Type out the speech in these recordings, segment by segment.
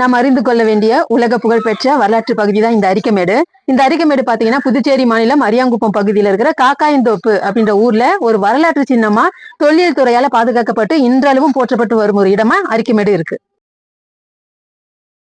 நாம் அறிந்து கொள்ள வேண்டிய உலக புகழ்பெற்ற வரலாற்று பகுதி தான் இந்த அரிக்கமேடு. இந்த அரிக்கமேடு பாத்தீங்கன்னா புதுச்சேரி மாநிலம் அரியாங்குப்பம் பகுதியில் இருக்கிற காக்காயந்தோப்பு அப்படின்ற ஊர்ல ஒரு வரலாற்று சின்னமா தொல்லியல் துறையால பாதுகாக்கப்பட்டு இன்றளவும் போற்றப்பட்டு வரும் ஒரு இடமா அரிக்கமேடு இருக்கு.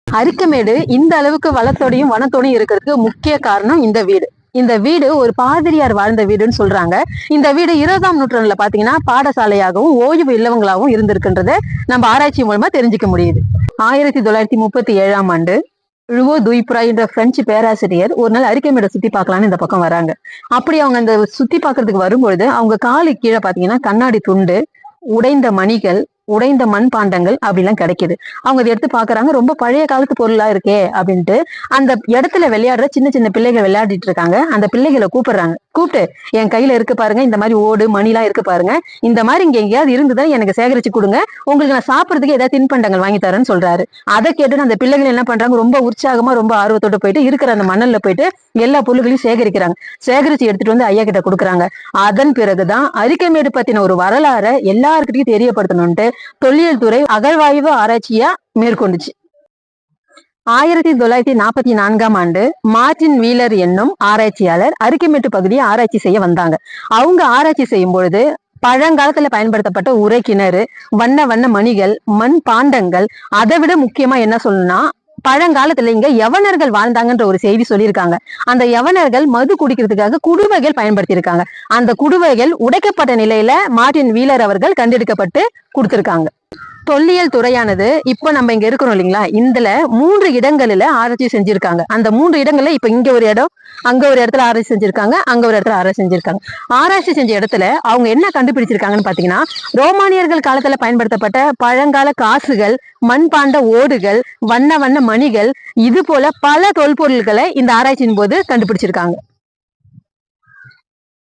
அரிக்கமேடு இந்த அளவுக்கு வளத்தோடையும் வனத்தோடையும் இருக்கிறதுக்கு முக்கிய காரணம் இந்த வீடு. இந்த வீடு ஒரு பாதிரியார் வாழ்ந்த வீடுன்னு சொல்றாங்க. இந்த வீடு இருபதாம் நூற்றாண்டுல பாத்தீங்கன்னா பாடசாலையாகவும் ஓய்வு இல்லவங்களாகவும் இருந்திருக்குன்றத நம்ம ஆராய்ச்சி மூலமா தெரிஞ்சுக்க முடியுது. ஆயிரத்தி தொள்ளாயிரத்தி முப்பத்தி ஏழாம் ஆண்டு ழுவோ துய்புரா என்ற பிரெஞ்சு பேராசிரியர் ஒரு நாள் அரிக்கமேடை சுத்தி பார்க்கலான்னு இந்த பக்கம் வராங்க. அப்படி அவங்க அந்த சுத்தி பார்க்கறதுக்கு வரும்பொழுது அவங்க காலு கீழே பாத்தீங்கன்னா கண்ணாடி துண்டு உடைந்த மணிகள் உடைந்த மண் பாண்டங்கள் அப்படிலாம் கிடைக்குது. அவங்க அதை எடுத்து பாக்குறாங்க ரொம்ப பழைய காலத்து பொருளா இருக்கே அப்படின்ட்டு அந்த இடத்துல விளையாடுற சின்ன சின்ன பிள்ளைகள் விளையாடிட்டு இருக்காங்க. அந்த பிள்ளைகளை கூப்பிடுறாங்க. கூப்பிட்டு என் கையில இருக்கு பாருங்க. இந்த மாதிரி ஓடு மணிலாம் இருக்கு பாருங்க. இந்த மாதிரி இங்க எங்கேயாவது இருந்ததுன்னா எனக்கு சேகரிச்சு கொடுங்க. உங்களுக்கு நான் சாப்பிட்றதுக்கு ஏதாவது தின்பண்டங்கள் வாங்கி தரேன்னு சொல்றாரு. அதை கேட்டு அந்த பிள்ளைகள் என்ன பண்றாங்க? ரொம்ப உற்சாகமா ரொம்ப ஆர்வத்தோட போயிட்டு இருக்கிற அந்த மணல்ல போயிட்டு எல்லா பொருள்களையும் சேகரிக்கிறாங்க. சேகரிச்சு எடுத்துட்டு வந்து ஐயா கிட்ட கொடுக்குறாங்க. அதன் பிறகுதான் அரிக்கமேடு பத்தின ஒரு வரலாறை எல்லாருக்கிட்டையும் தெரியப்படுத்தணும்ட்டு தொல்லியல் துறை அகழ்வாய்வு ஆராய்ச்சியா மேற்கொண்டுச்சு. ஆயிரத்தி தொள்ளாயிரத்தி நாற்பத்தி நான்காம் ஆண்டு மார்டின் வீலர் என்னும் ஆராய்ச்சியாளர் அரிக்கமேட்டு பகுதியை ஆராய்ச்சி செய்ய வந்தாங்க. அவங்க ஆராய்ச்சி செய்யும் பொழுது பழங்காலத்துல பயன்படுத்தப்பட்ட உரை கிணறு வண்ண வண்ண மணிகள் மண் பாண்டங்கள் அதை விட முக்கியமா என்ன சொல்லணும்னா பழங்காலத்துல இங்க யவனர்கள் வாழ்ந்தாங்கன்ற ஒரு செய்தி சொல்லியிருக்காங்க. அந்த யவனர்கள் மது குடிக்கிறதுக்காக குடுவைகள் பயன்படுத்தியிருக்காங்க. அந்த குடுவைகள் உடைக்கப்பட்ட நிலையில மார்டின் வீலர் அவர்கள் கண்டெடுக்கப்பட்டு கொடுத்திருக்காங்க. தொல்லியல் துறையானது இப்ப நம்ம இங்க இருக்கிறோம் இல்லைங்களா? இதுல மூன்று இடங்களில ஆராய்ச்சி செஞ்சிருக்காங்க. அந்த மூன்று இடங்கள்ல இப்ப இங்க ஒரு இடம் அங்க ஒரு இடத்துல ஆராய்ச்சி செஞ்சிருக்காங்க அங்க ஒரு இடத்துல ஆராய்ச்சி செஞ்சிருக்காங்க. ஆராய்ச்சி செஞ்ச இடத்துல அவங்க என்ன கண்டுபிடிச்சிருக்காங்கன்னு பாத்தீங்கன்னா ரோமானியர்கள் காலத்துல பயன்படுத்தப்பட்ட பழங்கால காசுகள் மண்பாண்ட ஓடுகள் வண்ண வண்ண மணிகள் இது போல பல தொல்பொருள்களை இந்த ஆராய்ச்சியின் போது கண்டுபிடிச்சிருக்காங்க.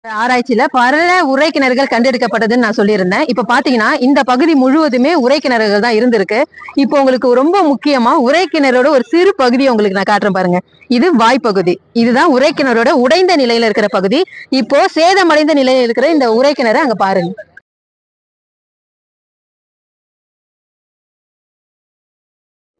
ஆராய்ச்சியில பல உரைக்கிணறுகள் கண்டெடுக்கப்பட்டதுன்னு நான் சொல்லியிருந்தேன். இப்ப பாத்தீங்கன்னா இந்த பகுதி முழுவதுமே உரைக்கிணறுகள் தான் இருந்திருக்கு. இப்போ உங்களுக்கு ரொம்ப முக்கியமா உரைக்கிணறோட ஒரு சிறு பகுதியை உங்களுக்கு நான் காட்டுறேன் பாருங்க. இது வாய்ப்பகுதி. இதுதான் உரைக்கிணறோட உடைந்த நிலையில இருக்கிற பகுதி. இப்போ சேதமடைந்த நிலையில இருக்கிற இந்த உரைக்கிணறை அங்க பாருங்க.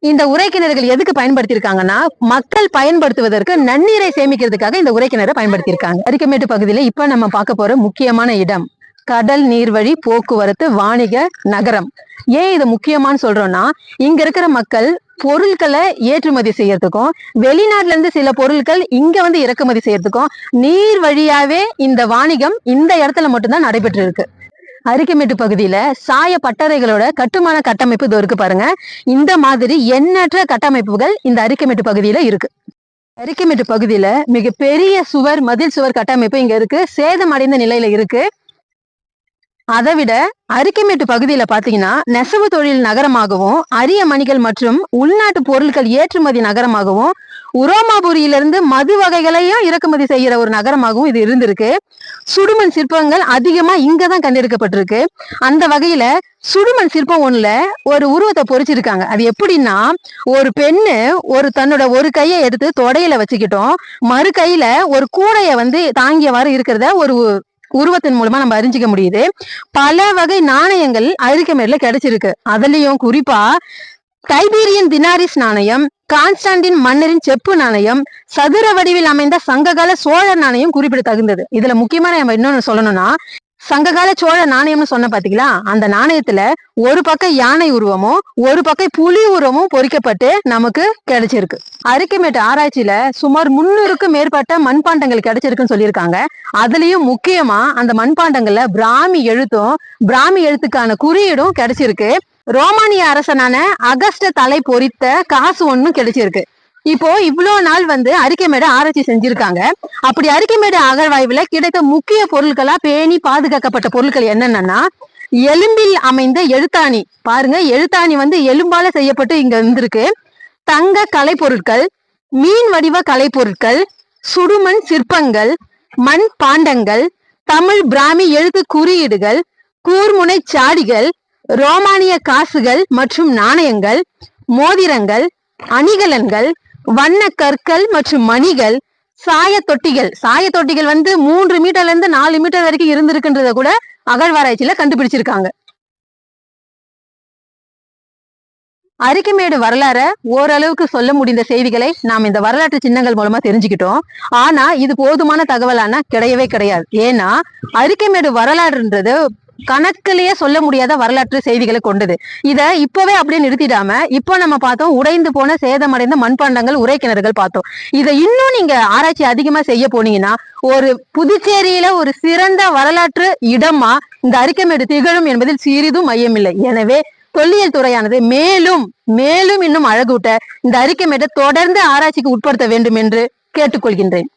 இந்த உரை கிணறுகள் எதுக்கு பயன்படுத்தியிருக்காங்கன்னா மக்கள் பயன்படுத்துவதற்கு நன்னீரை சேமிக்கிறதுக்காக இந்த உரைக்கிணறை பயன்படுத்தியிருக்காங்க. அரிக்கமேட்டு பகுதியில இப்ப நம்ம பார்க்க போற முக்கியமான இடம் கடல் நீர்வழி போக்குவரத்து வாணிக நகரம். ஏன் இது முக்கியமான்னு சொல்றோம்னா இங்க இருக்கிற மக்கள் பொருட்களை ஏற்றுமதி செய்யறதுக்கும் வெளிநாட்டுல இருந்து சில பொருட்கள் இங்க வந்து இறக்குமதி செய்யறதுக்கும் நீர் வழியாவே இந்த வாணிகம் இந்த இடத்துல மட்டும்தான் நடைபெற்று இருக்கு அரிக்கமேட்டு பகுதியில சாய பட்டறைகளோட கட்டுமான கட்டமைப்பு இது இருக்கு பாருங்க. இந்த மாதிரி எண்ணற்ற கட்டமைப்புகள் இந்த அரிக்கமேட்டு பகுதியில இருக்கு. அரிக்கமேட்டு பகுதியில மிகப்பெரிய சுவர் மதில் சுவர் கட்டமைப்பு இங்க இருக்கு. சேதமடைந்த நிலையில இருக்கு. அதை விட அரிக்கமேட்டு பகுதியில பாத்தீங்கன்னா நெசவு தொழில் நகரமாகவும் அரிய மணிகள் மற்றும் உள்நாட்டு பொருட்கள் ஏற்றுமதி நகரமாகவும் உரோமாபுரியிலிருந்து மது வகைகளையும் இறக்குமதி செய்யற ஒரு நகரமாகவும் இது இருந்திருக்கு. சுடுமண் சிற்பங்கள் அதிகமா இங்கதான் கண்டெடுக்கப்பட்டிருக்கு. அந்த வகையில சுடுமண் சிற்பம் ஒண்ணுல ஒரு உருவத்தை பொறிச்சிருக்காங்க. அது எப்படின்னா ஒரு பெண்ணு ஒரு தன்னோட ஒரு கையை எடுத்து தொடையில வச்சுக்கிட்டோம். மறு கையில ஒரு கூடைய வந்து தாங்கியவாறு இருக்கிறத ஒரு உருவத்தின் மூலமா நம்ம அறிஞ்சிக்க முடியுது. பல வகை நாணயங்கள் அரிக்கமேட்ல கிடைச்சிருக்கு. அதுலயும் குறிப்பா டைபீரியன் தினாரிஸ் நாணயம் கான்ஸ்டாண்டின் மன்னரின் செப்பு நாணயம் சதுர வடிவில் அமைந்த சங்ககால சோழ நாணயம் குறிப்பிடத்தகுந்தது. இதுல முக்கியமான நம்ம இன்னொன்னு சொல்லணும்னா சங்ககால சோழ நாணயம்னு சொன்ன பாத்தீங்களா? அந்த நாணயத்துல ஒரு பக்கம் யானை உருவமும் ஒரு பக்கம் புலி உருவமும் பொறிக்கப்பட்டு நமக்கு கிடைச்சிருக்கு. அரிக்கமேட்டு ஆராய்ச்சியில சுமார் முன்னூறுக்கும் மேற்பட்ட மண்பாண்டங்கள் கிடைச்சிருக்குன்னு சொல்லியிருக்காங்க. அதுலயும் முக்கியமா அந்த மண்பாண்டங்கள்ல பிராமி எழுத்தும் பிராமி எழுத்துக்கான குறியீடும் கிடைச்சிருக்கு. ரோமானிய அரசனான அகஸ்ட தலை பொறித்த காசு ஒன்றும் கிடைச்சிருக்கு. இப்போ இவ்வளோ நாள் வந்து அரிக்கைமேடு ஆராய்ச்சி செஞ்சிருக்காங்க. அப்படி அரிக்கைமேடு அகழ்வாய்வுல கிடைத்த முக்கிய பொருட்களா பேணி பாதுகாக்கப்பட்ட பொருட்கள் என்னென்னன்னா எலும்பில் அமைந்த எழுத்தாணி. பாருங்க எழுத்தாணி வந்து எலும்பால செய்யப்பட்டு இங்க இருந்திருக்கு. தங்க கலைப்பொருட்கள் மீன் வடிவ கலைப்பொருட்கள் சுடுமண் சிற்பங்கள் மண் பாண்டங்கள் தமிழ் பிராமி எழுத்து குறியீடுகள் கூர்முனை சாடிகள் ரோமானிய காசுகள் மற்றும் நாணயங்கள் மோதிரங்கள் அணிகலன்கள் வண்ண கற்கள் மற்றும் மணிகள் சாய தொட்டிகள். சாய தொட்டிகள் வந்து மூன்று மீட்டர்ல இருந்து நாலு மீட்டர் வரைக்கும் இருந்திருக்குன்றத கூட அகழ்வாராய்ச்சியில கண்டுபிடிச்சிருக்காங்க. அரிக்கமேடு வரலாற ஓரளவுக்கு சொல்ல முடிந்த செய்திகளை நாம் இந்த வரலாற்று சின்னங்கள் மூலமா தெரிஞ்சுக்கிட்டோம். ஆனா இது போதுமான தகவலான கிடையவே கிடையாது. ஏன்னா அரிக்கமேடு வரலாறுன்றது கணக்கிலேயே சொல்ல முடியாத வரலாற்று செய்திகளை கொண்டது. இதை இப்பவே அப்படியே நிறுத்திடாம இப்போ நம்ம பார்த்தோம் உடைந்து போன சேதமடைந்த மண்பாண்டங்கள் உரைக்கிணறுகள் பார்த்தோம். இதை இன்னும் நீங்க ஆராய்ச்சி அதிகமா செய்ய போனீங்கன்னா ஒரு புதுச்சேரியில ஒரு சிறந்த வரலாற்று இடமா இந்த அறிக்கைமேடு திகழும் என்பதில் சிறிதும் மையமில்லை எனவே தொல்லியல் துறையானது மேலும் மேலும் இன்னும் அழகூட்ட இந்த அறிக்கைமேட்டை தொடர்ந்து ஆராய்ச்சிக்கு உட்படுத்த வேண்டும் என்று கேட்டுக்கொள்கின்றேன்.